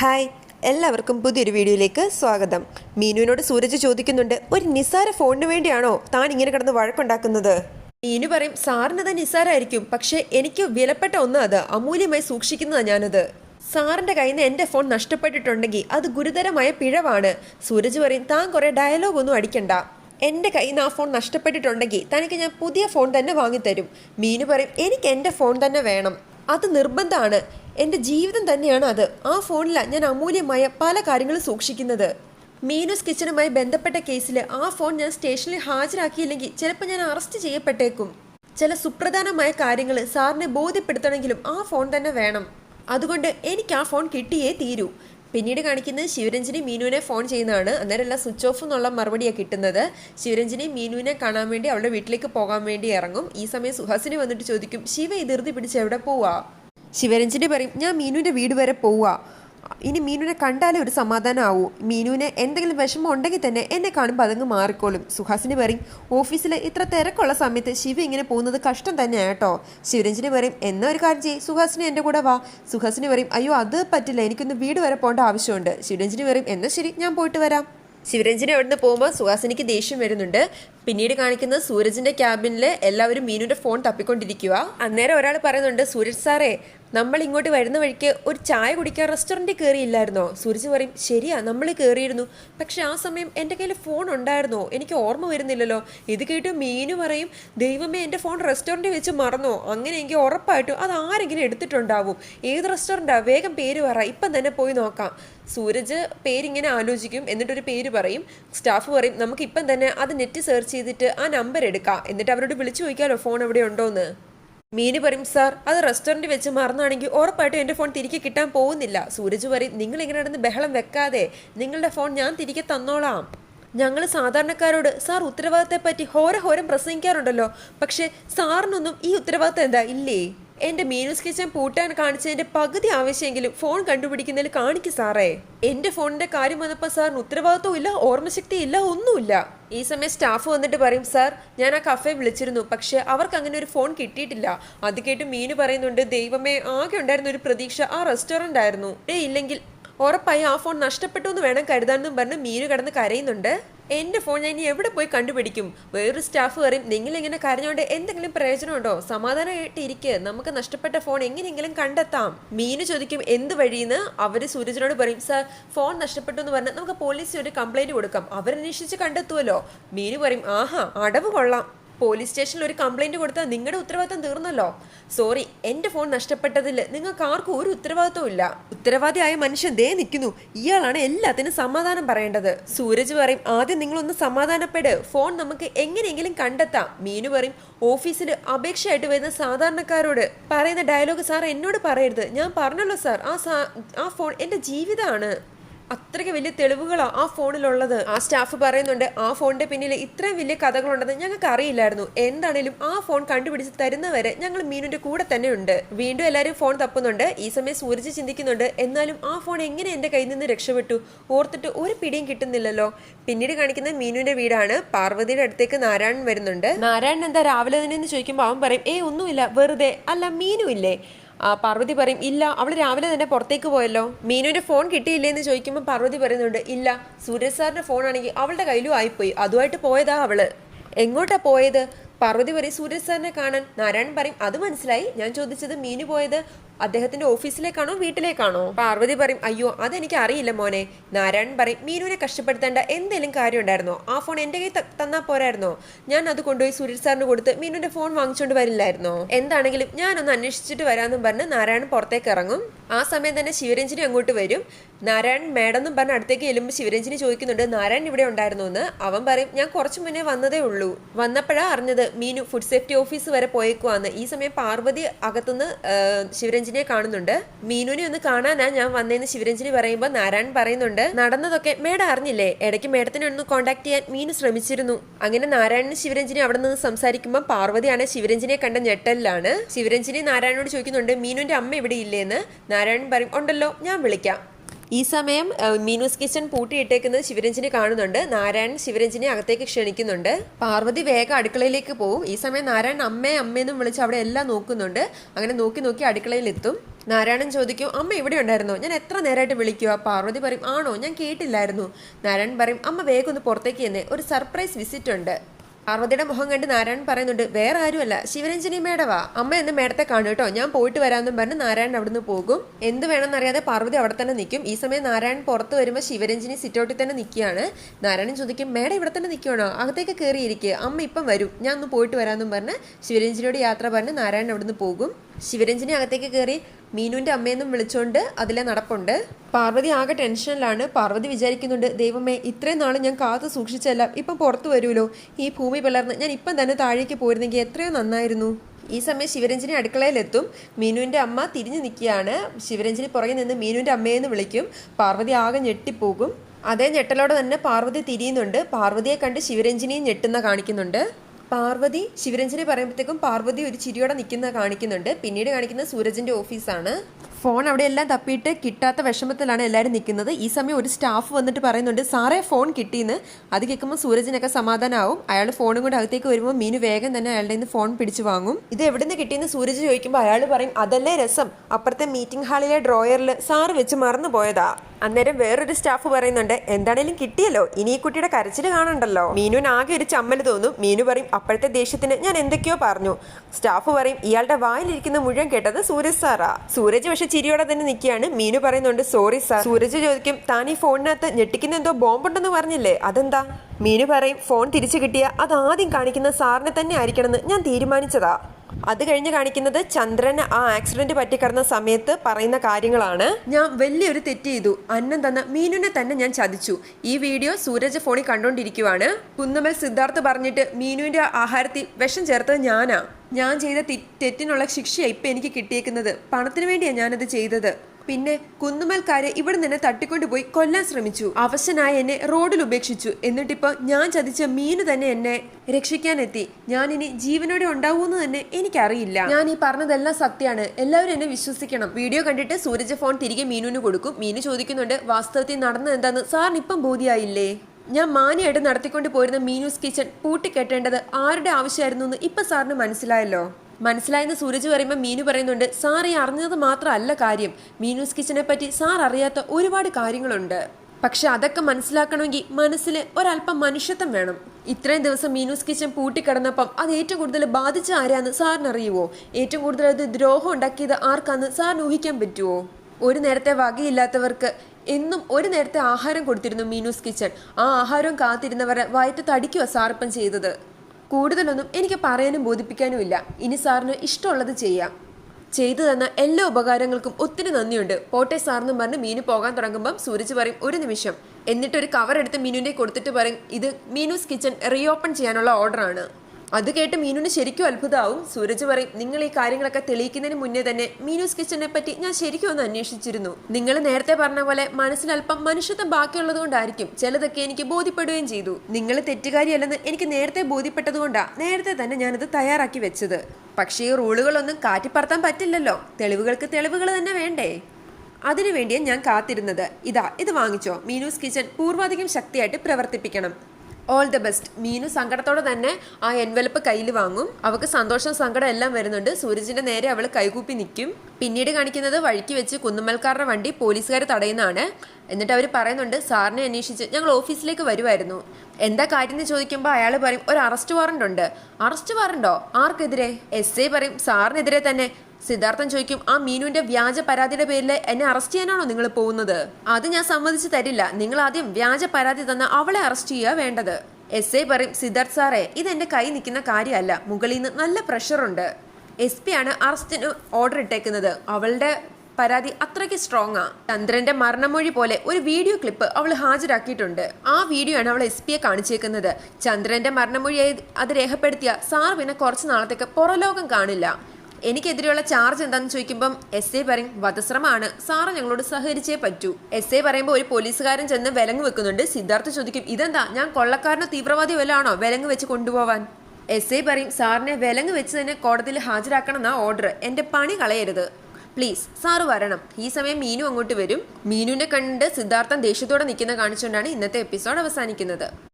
Hi എല്ലാവർക്കും പുതിയൊരു വീഡിയോയിലേക്ക് സ്വാഗതം. മീനുവിനോട് സൂരജ് ചോദിക്കുന്നുണ്ട് ഒരു നിസാര ഫോണിന് വേണ്ടിയാണോ താൻ ഇങ്ങനെ കിടന്ന് വഴക്കുണ്ടാക്കുന്നത്? മീനു പറയും സാറിനത് നിസാരായിരിക്കും പക്ഷേ എനിക്ക് വിലപ്പെട്ട ഒന്ന് അത് അമൂല്യമായി സൂക്ഷിക്കുന്നതാണ് ഞാനത്. സാറിന്റെ കയ്യിൽ നിന്ന് എന്റെ ഫോൺ നഷ്ടപ്പെട്ടിട്ടുണ്ടെങ്കിൽ അത് ഗുരുതരമായ പിഴവാണ്. സൂരജ് പറയും താൻ കുറേ ഡയലോഗ് ഒന്നും അടിക്കണ്ട. എന്റെ കയ്യിൽ നിന്ന് ആ ഫോൺ നഷ്ടപ്പെട്ടിട്ടുണ്ടെങ്കിൽ തനിക്ക് ഞാൻ പുതിയ ഫോൺ തന്നെ വാങ്ങിത്തരും. മീനു പറയും എനിക്ക് എന്റെ ഫോൺ തന്നെ വേണം. അത് നിർബന്ധമാണ്. എന്റെ ജീവിതം തന്നെയാണ് അത്. ആ ഫോണിലാണ് ഞാൻ അമൂല്യമായ പല കാര്യങ്ങളും സൂക്ഷിക്കുന്നത്. മീനൂസ് കിച്ചണുമായി ബന്ധപ്പെട്ട കേസിൽ ആ ഫോൺ ഞാൻ സ്റ്റേഷനിൽ ഹാജരാക്കിയില്ലെങ്കിൽ ചിലപ്പോൾ ഞാൻ അറസ്റ്റ് ചെയ്യപ്പെട്ടേക്കും. ചില സുപ്രധാനമായ കാര്യങ്ങൾ സാറിനെ ബോധ്യപ്പെടുത്തണമെങ്കിലും ആ ഫോൺ തന്നെ വേണം. അതുകൊണ്ട് എനിക്ക് ആ ഫോൺ കിട്ടിയേ തീരൂ. പിന്നീട് കാണിക്കുന്നത് ശിവരഞ്ജിനി മീനുവിനെ ഫോൺ ചെയ്യുന്നതാണ്. അന്നേരം എല്ലാം സ്വിച്ച് ഓഫ് എന്നുള്ള മറുപടിയാണ് കിട്ടുന്നത്. ശിവരഞ്ജിനി മീനുവിനെ കാണാൻ വേണ്ടി അവളുടെ വീട്ടിലേക്ക് പോകാൻ വേണ്ടി ഇറങ്ങും. ഈ സമയം സുഹാസിനി വന്നിട്ട് ചോദിക്കും ശിവ ധൃതി പിടിച്ച് എവിടെ പോവാ? ശിവരഞ്ജിനി പറയും ഞാൻ മീനുവിന്റെ വീട് വരെ പോവുക ഇനി മീനുവിനെ കണ്ടാലേ ഒരു സമാധാനമാവൂ മീനുവിന് എന്തെങ്കിലും വിഷമം ഉണ്ടെങ്കിൽ തന്നെ എന്നെ കാണുമ്പോൾ അതങ്ങ് മാറിക്കോളും. സുഹാസിനി പറയും ഓഫീസിൽ ഇത്ര തിരക്കുള്ള സമയത്ത് ശിവ ഇങ്ങനെ പോകുന്നത് കഷ്ടം തന്നെയാണ് കേട്ടോ. ശിവരഞ്ജിനി പറയും എന്നാ ഒരു കാര്യം ചെയ്യും. സുഹാസിനി എന്റെ കൂടെ വാ. സുഹാസിനി പറയും അയ്യോ അത് പറ്റില്ല. എനിക്കൊന്ന് വീട് വരെ പോകേണ്ട ആവശ്യമുണ്ട്. ശിവരഞ്ജിനി പറയും എന്നാൽ ശരി ഞാൻ പോയിട്ട് വരാം. ശിവരഞ്ജിനെ അവിടുന്ന് പോകുമ്പോൾ സുഹാസിനിക്ക് ദേഷ്യം വരുന്നുണ്ട്. പിന്നീട് കാണിക്കുന്നത് സൂരജിന്റെ ക്യാബിനിൽ എല്ലാവരും മീനുവിന്റെ ഫോൺ തപ്പിക്കൊണ്ടിരിക്കുക അന്നേരം ഒരാൾ പറയുന്നുണ്ട് സൂരജ് സാറേ നമ്മൾ ഇങ്ങോട്ട് വരുന്ന വഴിക്ക് ഒരു ചായ കുടിക്കാൻ റെസ്റ്റോറന്റിൽ കയറിയില്ലായിരുന്നോ സൂരജ് പറയും ശരിയാ നമ്മൾ കയറിയിരുന്നു പക്ഷേ ആ സമയം എന്റെ കയ്യിൽ ഫോൺ ഉണ്ടായിരുന്നോ? എനിക്ക് ഓർമ്മ വരുന്നില്ലല്ലോ. ഇത് കേട്ട് മീനു പറയും ദൈവമേ എന്റെ ഫോൺ റെസ്റ്റോറന്റിൽ വെച്ച് മറന്നോ? അങ്ങനെ എനിക്ക് ഉറപ്പായിട്ടും അത് ആരെങ്കിലും എടുത്തിട്ടുണ്ടാവും. ഏത് റെസ്റ്റോറന്റാ വേഗം പേര് പറ. ഇപ്പം തന്നെ പോയി നോക്കാം. സൂരജ് പേരിങ്ങനെ ആലോചിക്കും. എന്നിട്ടൊരു പേര് പറയും. സ്റ്റാഫ് പറയും നമുക്ക് ഇപ്പം തന്നെ അത് നെറ്റ് സെർച്ച് ചെയ്തിട്ട് ആ നമ്പർ എടുക്കാം. എന്നിട്ട് അവരോട് വിളിച്ചു ചോദിക്കാമല്ലോ ഫോൺ എവിടെ ഉണ്ടോന്ന്? മീന് പറയും സാർ അത് റെസ്റ്റോറന്റ് വെച്ച് മറന്നാണെങ്കിൽ ഉറപ്പായിട്ടും എന്റെ ഫോൺ തിരികെ കിട്ടാൻ പോകുന്നില്ല. സൂരജ് പറയും നിങ്ങൾ ഇങ്ങനെ നടന്ന് ബഹളം വെക്കാതെ നിങ്ങളുടെ ഫോൺ ഞാൻ തിരികെ തന്നോളാം. ഞങ്ങൾ സാധാരണക്കാരോട് സാർ ഉത്തരവാദിത്തത്തെപ്പറ്റി ഹോരഹോരം പ്രസംഗിക്കാറുണ്ടല്ലോ. പക്ഷേ സാറിനൊന്നും ഈ ഉത്തരവാദിത്തം എന്താ? ഇല്ലേ? എന്റെ മീനൂസ് കിച്ചൻ പൂട്ടാൻ കാണിച്ചതിന്റെ പകുതി ആവശ്യമെങ്കിലും ഫോൺ കണ്ടുപിടിക്കുന്നതിൽ കാണിക്ക് സാറേ. എന്റെ ഫോണിന്റെ കാര്യം വന്നപ്പോൾ സാറിന് ഉത്തരവാദിത്വം ഇല്ല ഓർമ്മശക്തി ഇല്ല ഒന്നുമില്ല. ഈ സമയം സ്റ്റാഫ് വന്നിട്ട് പറയും സാർ ഞാൻ ആ കഫേ വിളിച്ചിരുന്നു പക്ഷെ അവർക്ക് അങ്ങനെ ഒരു ഫോൺ കിട്ടിയിട്ടില്ല. അത് കേട്ട് മീനു പറയുന്നുണ്ട് ദൈവമേ ആകെ ഉണ്ടായിരുന്ന ഒരു പ്രതീക്ഷ ആ റെസ്റ്റോറന്റ് ആയിരുന്നു. ഇല്ലെങ്കിൽ ഉറപ്പായി ആ ഫോൺ നഷ്ടപ്പെട്ടു എന്ന് വേണം കരുതാനെന്നും പറഞ്ഞ് മീനു കടന്ന് കരയുന്നുണ്ട്. എന്റെ ഫോൺ ഞാൻ ഇനി എവിടെ പോയി കണ്ടുപിടിക്കും? വേറൊരു സ്റ്റാഫ് പറയും നിങ്ങൾ ഇങ്ങനെ കരഞ്ഞോണ്ട് എന്തെങ്കിലും പ്രയോജനമുണ്ടോ? സമാധാനമായിട്ട് ഇരിക്കുക നമുക്ക് നഷ്ടപ്പെട്ട ഫോൺ എങ്ങനെയെങ്കിലും കണ്ടെത്താം. മീനു ചോദിക്കും എന്ത് വഴിയെന്ന്? അവർ സൂരജിനോട് പറയും സാർ ഫോൺ നഷ്ടപ്പെട്ടു എന്ന് പറഞ്ഞാൽ നമുക്ക് പോലീസിൽ ഒരു കംപ്ലൈന്റ് കൊടുക്കാം. അവരന്വേഷിച്ച് കണ്ടെത്തുമല്ലോ മീനു പറയും ആഹാ അടവ് കൊള്ളാം. പോലീസ് സ്റ്റേഷനിൽ ഒരു കംപ്ലൈന്റ് കൊടുത്താൽ നിങ്ങളുടെ ഉത്തരവാദിത്തം തീർന്നല്ലോ. സോറി എന്റെ ഫോൺ നഷ്ടപ്പെട്ടതിൽ നിങ്ങൾക്ക് ആർക്കും ഒരു ഉത്തരവാദിത്വം ഇല്ല. ഉത്തരവാദിയായ മനുഷ്യൻ ദേ നിൽക്കുന്നു. ഇയാളാണ് എല്ലാത്തിനും സമാധാനം പറയേണ്ടത്. സൂരജ് പറയും ആദ്യം നിങ്ങളൊന്ന് സമാധാനപ്പെട്. ഫോൺ നമുക്ക് എങ്ങനെയെങ്കിലും കണ്ടെത്താം. മീനു പറയും ഓഫീസിൽ അപേക്ഷയായിട്ട് വരുന്ന സാധാരണക്കാരോട്. പറയുന്ന ഡയലോഗ് സാർ എന്നോട് പറയരുത്. ഞാൻ പറഞ്ഞല്ലോ സാർ ആ ആ ഫോൺ എന്റെ ജീവിതമാണ്. അത്രയ്ക്ക് വലിയ തെളിവുകളാണ് ആ ഫോണിലുള്ളത്. ആ സ്റ്റാഫ് പറയുന്നുണ്ട് ആ ഫോണിന്റെ പിന്നിൽ ഇത്രയും വലിയ കഥകളുണ്ടെന്ന് ഞങ്ങൾക്ക് അറിയില്ലായിരുന്നു. എന്താണേലും ആ ഫോൺ കണ്ടുപിടിച്ച് തരുന്നവരെ ഞങ്ങൾ മീനുന്റെ കൂടെ തന്നെ ഉണ്ട്. വീണ്ടും എല്ലാവരും ഫോൺ തപ്പുന്നുണ്ട്. ഈ സമയം സൂരജ് ചിന്തിക്കുന്നുണ്ട് എന്നാലും ആ ഫോൺ എങ്ങനെ എന്റെ കയ്യിൽ നിന്ന് രക്ഷപ്പെട്ടു? ഓർത്തിട്ട് ഒരു പിടിയും കിട്ടുന്നില്ലല്ലോ. പിന്നീട് കാണിക്കുന്ന മീനുവിന്റെ വീടാണ്. പാർവതിയുടെ അടുത്തേക്ക് നാരായണൻ വരുന്നുണ്ട്. നാരായണൻ എന്താ രാവിലെ തന്നെ എന്ന് ചോദിക്കുമ്പോൾ അവൻ പറയും ഏ ഒന്നുമില്ല വെറുതെ. അല്ല മീനു ഇല്ലേ ആ പാർവതി പറയും ഇല്ല അവൾ രാവിലെ തന്നെ പുറത്തേക്ക് പോയല്ലോ. മീനുവിന്റെ ഫോൺ കിട്ടിയില്ലേ എന്ന് ചോദിക്കുമ്പോൾ പാർവതി പറയുന്നുണ്ട് ഇല്ല സൂര്യ സാറിന്റെ ഫോൺ ആണെങ്കിൽ അവളുടെ കയ്യിലും ആയിപ്പോയി. അതുമായിട്ട് പോയതാ അവൾ. എങ്ങോട്ടാ പോയത്? പാർവതി പറയും സൂര്യ സാറിനെ കാണാൻ. നാരായണൻ പറയും അത് മനസ്സിലായി. ഞാൻ ചോദിച്ചത് മീനു പോയത് അദ്ദേഹത്തിന്റെ ഓഫീസിലേക്കാണോ വീട്ടിലേക്കാണോ? പാർവതി പറയും അയ്യോ അതെനിക്ക് അറിയില്ല മോനെ. നാരായണൻ പറയും മീനുവിനെ കഷ്ടപ്പെടുത്തേണ്ട എന്തെങ്കിലും കാര്യം ഉണ്ടായിരുന്നോ? ആ ഫോൺ എന്റെ കയ്യിൽ തന്നാ പോരായിരുന്നോ? ഞാൻ അത് കൊണ്ടുപോയി സുരേഷ് സാറിന് കൊടുത്ത് മീനുവിന്റെ ഫോൺ വാങ്ങിച്ചുകൊണ്ട് വരില്ലായിരുന്നോ? എന്താണെങ്കിലും ഞാനൊന്ന് അന്വേഷിച്ചിട്ട് വരാമെന്നും പറഞ്ഞ് നാരായണൻ പുറത്തേക്ക് ഇറങ്ങും. ആ സമയം തന്നെ ശിവരഞ്ജിനി അങ്ങോട്ട് വരും. നാരായണൻ മേഡം എന്നും പറഞ്ഞ് അടുത്തേക്ക് ചെല്ലുമ്പോൾ ശിവരഞ്ജിനി ചോദിക്കുന്നുണ്ട് നാരായണൻ ഇവിടെ ഉണ്ടായിരുന്നു എന്ന്? അവൻ പറയും ഞാൻ കുറച്ച് മുന്നേ വന്നതേ ഉള്ളൂ. വന്നപ്പോഴാ അറിഞ്ഞത് മീനു ഫുഡ് സേഫ്റ്റി ഓഫീസ് വരെ പോയേക്കുവാന്ന്. ഈ സമയം പാർവതി അകത്തുനിന്ന് ആ, ശിവരഞ്ജിനിയെ കാണുന്നുണ്ട്. മീനുവിനെ ഒന്ന് കാണാനാ ഞാൻ വന്നേന്ന് ശിവരഞ്ജിനി പറയുമ്പോൾ നാരായൺ പറയുന്നുണ്ട്. നടന്നതൊക്കെ മേഡം അറിഞ്ഞില്ലേ? ഇടയ്ക്ക് മേഡത്തിനെ ഒന്ന് കോണ്ടാക്ട് ചെയ്യാൻ മീനു ശ്രമിച്ചിരുന്നു. അങ്ങനെ നാരായണനും ശിവരഞ്ജിനി അവിടെ നിന്ന് സംസാരിക്കുമ്പോൾ പാർവതിയാണ് ശിവരഞ്ജിനിയെ കണ്ട ഞെട്ടലിലാണ്. ശിവരഞ്ജിനി നാരായണനോട് ചോദിക്കുന്നുണ്ട് മീനുവിന്റെ അമ്മ ഇവിടെ ഇല്ലേന്ന്? നാരായണൻ പറയും ഉണ്ടല്ലോ ഞാൻ വിളിക്കാം. ഈ സമയം മീനൂസ് കിച്ചൺ പൂട്ടിയിട്ടേക്കുന്നത് ശിവരഞ്ജിനെ കാണുന്നുണ്ട്. നാരായണൻ ശിവരഞ്ജിനെ അകത്തേക്ക് ക്ഷണിക്കുന്നുണ്ട്. പാർവതി വേഗം അടുക്കളയിലേക്ക് പോവും. ഈ സമയം നാരായണൻ അമ്മേ അമ്മയെന്നും വിളിച്ച് അവിടെ എല്ലാം നോക്കുന്നുണ്ട്. അങ്ങനെ നോക്കി നോക്കി അടുക്കളയിൽ എത്തും നാരായണൻ ചോദിക്കും അമ്മ ഇവിടെ ഉണ്ടായിരുന്നോ? ഞാൻ എത്ര നേരമായിട്ട് വിളിക്കുക പാർവതി പറയും ആണോ? ഞാൻ കേട്ടില്ലായിരുന്നു. നാരായണൻ പറയും അമ്മ വേഗം ഒന്ന് പുറത്തേക്ക് തന്നെ ഒരു സർപ്രൈസ് വിസിറ്റ് ഉണ്ട്. പാർവതിയുടെ മുഖം കണ്ട് നാരായണൻ പറയുന്നുണ്ട് വേറെ ആരുമല്ല. ശിവരഞ്ജനി മേഡവാ അമ്മ എന്ന് മേഡത്തെ കാണും കേട്ടോ. ഞാൻ പോയിട്ട് വരാമെന്നും പറഞ്ഞ് നാരായണൻ അവിടുന്ന് പോകും. എന്ത് വേണമെന്നറിയാതെ പാർവതി അവിടെ തന്നെ നിൽക്കും. ഈ സമയം നാരായണൻ പുറത്ത് വരുമ്പോൾ ശിവരഞ്ജനി സിറ്റൗട്ടിൽ തന്നെ നിൽക്കുകയാണ്. നാരായണൻ ചോദിക്കും മേഡം ഇവിടെ തന്നെ നിൽക്കുകയാണോ അകത്തേക്ക് കയറിയിരിക്കുക അമ്മ ഇപ്പം വരും. ഞാൻ ഒന്ന് പോയിട്ട് വരാമെന്നും പറഞ്ഞ് ശിവരഞ്ജനിയോട് യാത്ര പറഞ്ഞ് നാരായണൻ അവിടുന്ന് പോകും. ശിവരഞ്ജനി അകത്തേക്ക് കയറി മീനുവിന്റെ അമ്മയെന്നും വിളിച്ചുകൊണ്ട് അതിലെ നടപ്പുണ്ട്. പാർവതി ആകെ ടെൻഷനിലാണ്. പാർവതി വിചാരിക്കുന്നുണ്ട് ദൈവമേ ഇത്രയും നാൾ ഞാൻ കാത്തു സൂക്ഷിച്ചല്ല ഇപ്പം പുറത്തു വരുമല്ലോ. ഈ ഭൂമി പിളർന്ന് ഞാൻ ഇപ്പം തന്നെ താഴേക്ക് പോയിരുന്നെങ്കിൽ എത്രയോ നന്നായിരുന്നു. ഈ സമയം ശിവരഞ്ജനി അടുക്കളയിലെത്തും. മീനുവിന്റെ അമ്മ തിരിഞ്ഞു നിൽക്കുകയാണ്. ശിവരഞ്ജനി പുറകെ നിന്ന് മീനുവിന്റെ അമ്മയെന്ന് വിളിക്കും. പാർവതി ആകെ ഞെട്ടിപ്പോകും. അതേ ഞെട്ടലോടെ തന്നെ പാർവതി തിരിയുന്നുണ്ട്. പാർവതിയെ കണ്ട് ശിവരഞ്ജനിയും ഞെട്ടുന്ന കാണിക്കുന്നുണ്ട്. പാർവതി ശിവരഞ്ജനെ പറയുമ്പോഴത്തേക്കും പാർവതി ഒരു ചിരിയോടെ നിൽക്കുന്ന കാണിക്കുന്നുണ്ട്. പിന്നീട് കാണിക്കുന്നത് സൂരജിന്റെ ഓഫീസാണ് ഫോൺ അവിടെ എല്ലാം തപ്പിയിട്ട് കിട്ടാത്ത വിഷമത്തിലാണ് എല്ലാവരും നിൽക്കുന്നത്. ഈ സമയം ഒരു സ്റ്റാഫ് വന്നിട്ട് പറയുന്നുണ്ട് സാറേ ഫോൺ കിട്ടിയെന്ന് അത് കേൾക്കുമ്പോൾ സൂരജിനൊക്കെ സമാധാനമാവും അയാൾ ഫോണും കൊണ്ട് അകത്തേക്ക് വരുമ്പോൾ മീനു വേഗം തന്നെ അയാളുടെ നിന്ന് ഫോൺ പിടിച്ചു വാങ്ങും. ഇത് എവിടെ നിന്ന് കിട്ടിയെന്ന് സൂരജ് ചോദിക്കുമ്പോൾ അയാൾ പറയും അതല്ലേ രസം. അപ്പുറത്തെ മീറ്റിംഗ് ഹാളിലെ ഡ്രോയറിൽ സാറ് വെച്ച് മറന്നു പോയതാ. അന്നേരം വേറൊരു സ്റ്റാഫ് പറയുന്നുണ്ട് എന്താണേലും കിട്ടിയല്ലോ. ഇനി ഈ കുട്ടിയുടെ കരച്ചിൽ കാണണ്ടല്ലോ. മീനുവിന് ആകെ ഒരു ചമ്മൽ തോന്നും. മീനു പറയും അപ്പോഴത്തെ ദേഷ്യത്തിന് ഞാൻ എന്തൊക്കെയോ പറഞ്ഞു. സ്റ്റാഫ് പറയും ഇയാളുടെ വായിലിരിക്കുന്ന മുഴുവൻ കേട്ടത് സൂരജ് സാറാ. സൂരജ് പക്ഷെ ചിരിയോടെ തന്നെ നിൽക്കുകയാണ്. മീനു പറയുന്നുണ്ട് സോറി സാർ സൂരജ് ചോദിക്കും താൻ ഈ ഫോണിനകത്ത് ഞെട്ടിക്കുന്ന എന്തോ ബോംബുണ്ടെന്ന് പറഞ്ഞില്ലേ? അതെന്താ? മീനു പറയും ഫോൺ തിരിച്ചു കിട്ടിയ അത് ആദ്യം കാണിക്കുന്ന സാറിനെ തന്നെ ആയിരിക്കണമെന്ന് ഞാൻ തീരുമാനിച്ചതാ. അത് കഴിഞ്ഞ് കാണിക്കുന്നത് ചന്ദ്രൻ ആ ആക്സിഡന്റ് പറ്റിക്കിടന്ന സമയത്ത് പറയുന്ന കാര്യങ്ങളാണ്. ഞാൻ വലിയൊരു തെറ്റ് ചെയ്തു. അന്നം തന്ന മീനുനെ തന്നെ ഞാൻ ചതിച്ചു. ഈ വീഡിയോ സൂരജ് ഫോണിൽ കണ്ടോണ്ടിരിക്കുവാണ്. കുന്നമൽ സിദ്ധാർത്ഥ് പറഞ്ഞിട്ട് മീനുവിന്റെ ആഹാരത്തിൽ വിഷം ചേർത്തത് ഞാനാ. ഞാൻ ചെയ്ത തെറ്റിനുള്ള ശിക്ഷയാണ് ഇപ്പം എനിക്ക് കിട്ടിയേക്കുന്നത്. പണത്തിന് വേണ്ടിയാണ് ഞാനത് ചെയ്തത്. പിന്നെ കുന്നുമൽക്കാരെ ഇവിടെ നിന്ന് തട്ടിക്കൊണ്ടുപോയി കൊല്ലാൻ ശ്രമിച്ചു. അവശനായ എന്നെ റോഡിൽ ഉപേക്ഷിച്ചു. എന്നിട്ടിപ്പോൾ ഞാൻ ചതിച്ച മീന് തന്നെ എന്നെ രക്ഷിക്കാനെത്തി. ഞാൻ ഇനി ജീവനോടെ ഉണ്ടാവൂന്ന് തന്നെ എനിക്കറിയില്ല. ഞാൻ ഈ പറഞ്ഞതെല്ലാം സത്യമാണ്. എല്ലാവരും എന്നെ വിശ്വസിക്കണം. വീഡിയോ കണ്ടിട്ട് സൂരജ് ഫോൺ തിരികെ മീനുവിന് കൊടുക്കും. മീനു ചോദിക്കുന്നുണ്ട് വാസ്തവത്തിൽ നടന്നത് എന്താന്ന്? സാറിന് ഇപ്പം ബോധ്യായില്ലേ? ഞാൻ മാനിയായിട്ട് നടത്തിക്കൊണ്ട് പോയിരുന്ന മീനൂസ് കിച്ചൺ പൂട്ടിക്കെട്ടേണ്ടത് ആരുടെ ആവശ്യമായിരുന്നു എന്ന് ഇപ്പൊ സാറിന് മനസ്സിലായല്ലോ? മനസ്സിലായെന്ന് സൂരജ് പറയുമ്പോൾ മീനു പറയുന്നുണ്ട് സാർ ഈ അറിഞ്ഞത് മാത്രമല്ല കാര്യം. മീനൂസ് കിച്ചനെ പറ്റി സാർ അറിയാത്ത ഒരുപാട് കാര്യങ്ങളുണ്ട്. പക്ഷെ അതൊക്കെ മനസ്സിലാക്കണമെങ്കിൽ മനസ്സിൽ ഒരല്പം മനുഷ്യത്വം വേണം. ഇത്രയും ദിവസം മീനൂസ് കിച്ചൻ പൂട്ടിക്കിടന്നപ്പം അത് ഏറ്റവും കൂടുതൽ ബാധിച്ച ആരാന്ന് സാറിന് അറിയുവോ ഏറ്റവും കൂടുതൽ അത് ദ്രോഹം ഉണ്ടാക്കിയത് ആർക്കാന്ന് സാറിന് ഊഹിക്കാൻ പറ്റുമോ ഒരു നേരത്തെ വകയില്ലാത്തവർക്ക് എന്നും ഒരു നേരത്തെ ആഹാരം കൊടുത്തിരുന്നു മീനൂസ് കിച്ചൺ. ആ ആഹാരം കാത്തിരുന്നവരെ വയറ്റ് തടിക്കുക സാറിപ്പം ചെയ്തത്. കൂടുതലൊന്നും എനിക്ക് പറയാനും ബോധിപ്പിക്കാനും ഇല്ല ഇനി സാറിന് ഇഷ്ടമുള്ളത് ചെയ്യാം. ചെയ്തു തന്ന എല്ലാ ഉപകാരങ്ങൾക്കും ഒത്തിരി നന്ദിയുണ്ട്. പോട്ടെ സാറിനും പറഞ്ഞ് മീനു പോകാൻ തുടങ്ങുമ്പം സൂരജ് പറയും ഒരു നിമിഷം. എന്നിട്ടൊരു കവർ എടുത്ത് മീനുവിന്റെ കൊടുത്തിട്ട് പറയും ഇത് മീനൂസ് കിച്ചൺ റീഓപ്പൺ ചെയ്യാനുള്ള ഓർഡറാണ് അത് കേട്ട് മീനുവിന് ശരിക്കും അത്ഭുതമാവും. സൂരജ് പറയും നിങ്ങൾ ഈ കാര്യങ്ങളൊക്കെ തെളിയിക്കുന്നതിന് മുന്നേ തന്നെ മീനൂസ് കിച്ചനെ പറ്റി ഞാൻ ശരിക്കും ഒന്ന് അന്വേഷിച്ചിരുന്നു. നിങ്ങൾ നേരത്തെ പറഞ്ഞ പോലെ മനസ്സിലല്പം മനുഷ്യത്വം ബാക്കിയുള്ളത് കൊണ്ടായിരിക്കും ചിലതൊക്കെ എനിക്ക് ബോധ്യപ്പെടുകയും ചെയ്തു. നിങ്ങൾ തെറ്റുകാരിയല്ലെന്ന് എനിക്ക് നേരത്തെ ബോധ്യപ്പെട്ടതുകൊണ്ടാ നേരത്തെ തന്നെ ഞാനത് തയ്യാറാക്കി വെച്ചത്. പക്ഷേ ഈ റൂളുകളൊന്നും കാറ്റിപ്പറത്താൻ പറ്റില്ലല്ലോ. തെളിവുകൾക്ക് തെളിവുകൾ തന്നെ വേണ്ടേ? അതിനുവേണ്ടിയാണ് ഞാൻ കാത്തിരുന്നത്. ഇതാ ഇത് വാങ്ങിച്ചോ. മീനൂസ് കിച്ചൺ പൂർവാധികം ശക്തിയായിട്ട് പ്രവർത്തിപ്പിക്കണം. ഓൾ ദ ബെസ്റ്റ് മീനു സങ്കടത്തോടെ തന്നെ ആ എൻവലപ്പ് കയ്യിൽ വാങ്ങും. അവൾക്ക് സന്തോഷം സങ്കടം എല്ലാം വരുന്നുണ്ട്. സൂരജിന്റെ നേരെ അവൾ കൈകൂപ്പി നിൽക്കും. പിന്നീട് കാണിക്കുന്നത് വഴിക്ക് വെച്ച് കുന്നുമ്മൽക്കാരുടെ വണ്ടി പോലീസുകാർ തടയുന്നതാണ്. എന്നിട്ട് അവർ പറയുന്നുണ്ട് സാറിനെ അന്വേഷിച്ച് ഞങ്ങൾ ഓഫീസിലേക്ക് വരുമായിരുന്നു എന്താ കാര്യം എന്ന് ചോദിക്കുമ്പോൾ അയാൾ പറയും ഒരു അറസ്റ്റ് വാറണ്ട് ഉണ്ട്. അറസ്റ്റ് വാറണ്ടോ ആർക്കെതിരെ? എസ് ഐ പറയും സാറിനെതിരെ തന്നെ. സിദ്ധാർത്ഥൻ ചോദിക്കും ആ മീനുവിന്റെ വ്യാജ പരാതിയുടെ പേരിൽ എന്നെ അറസ്റ്റ് ചെയ്യാനാണോ നിങ്ങൾ പോകുന്നത്? അത് ഞാൻ സമ്മതിച്ചു തരില്ല. നിങ്ങൾ ആദ്യം വ്യാജ പരാതി തന്ന അവളെ അറസ്റ്റ് ചെയ്യുക വേണ്ടത്. എസ് ഐ പറയും സിദ്ധാർത്ഥ് സാറേ ഇത് എന്റെ കൈ നിൽക്കുന്ന കാര്യമല്ല. മുകളിൽ നിന്ന് നല്ല പ്രഷറുണ്ട്. എസ് പി ആണ് അറസ്റ്റിന് ഓർഡർ ഇട്ടേക്കുന്നത്. അവളുടെ പരാതി അത്രയ്ക്ക് സ്ട്രോങ് ആ. ചന്ദ്രന്റെ മരണമൊഴി പോലെ ഒരു വീഡിയോ ക്ലിപ്പ് അവൾ ഹാജരാക്കിയിട്ടുണ്ട്. ആ വീഡിയോ ആണ് അവൾ എസ് പിയെ കാണിച്ചേക്കുന്നത്. ചന്ദ്രന്റെ മരണമൊഴിയായി അത് രേഖപ്പെടുത്തിയ സാർ പിന്നെ കുറച്ചു നാളത്തേക്ക് പുറലോകം കാണില്ല. എനിക്കെതിരെയുള്ള ചാർജ് എന്താണെന്ന് ചോദിക്കുമ്പം എസ് ഐ പറയും വധശ്രമാണ് സാറ് ഞങ്ങളോട് സഹകരിച്ചേ പറ്റൂ. എസ് ഐ പറയുമ്പോൾ ഒരു പോലീസുകാരൻ ചെന്ന് വിലങ്ങ് വെക്കുന്നുണ്ട്. സിദ്ധാർത്ഥ് ചോദിക്കും ഇതെന്താ? ഞാൻ കൊള്ളക്കാരനോ തീവ്രവാദി വല്ലതാണോ വിലങ്ങ് വെച്ച് കൊണ്ടുപോവാൻ? എസ് ഐ പറയും സാറിനെ വിലങ്ങ് വെച്ച് തന്നെ കോടതിയിൽ ഹാജരാക്കണം എന്നാ ഓർഡർ എന്റെ പണി കളയരുത്. പ്ലീസ് സാറ് വരണം. ഈ സമയം മീനു അങ്ങോട്ട് വരും. മീനുവിനെ കണ്ട് സിദ്ധാർത്ഥൻ ദേഷ്യത്തോടെ നിൽക്കുന്ന കാണിച്ചുകൊണ്ടാണ് ഇന്നത്തെ എപ്പിസോഡ് അവസാനിക്കുന്നത്.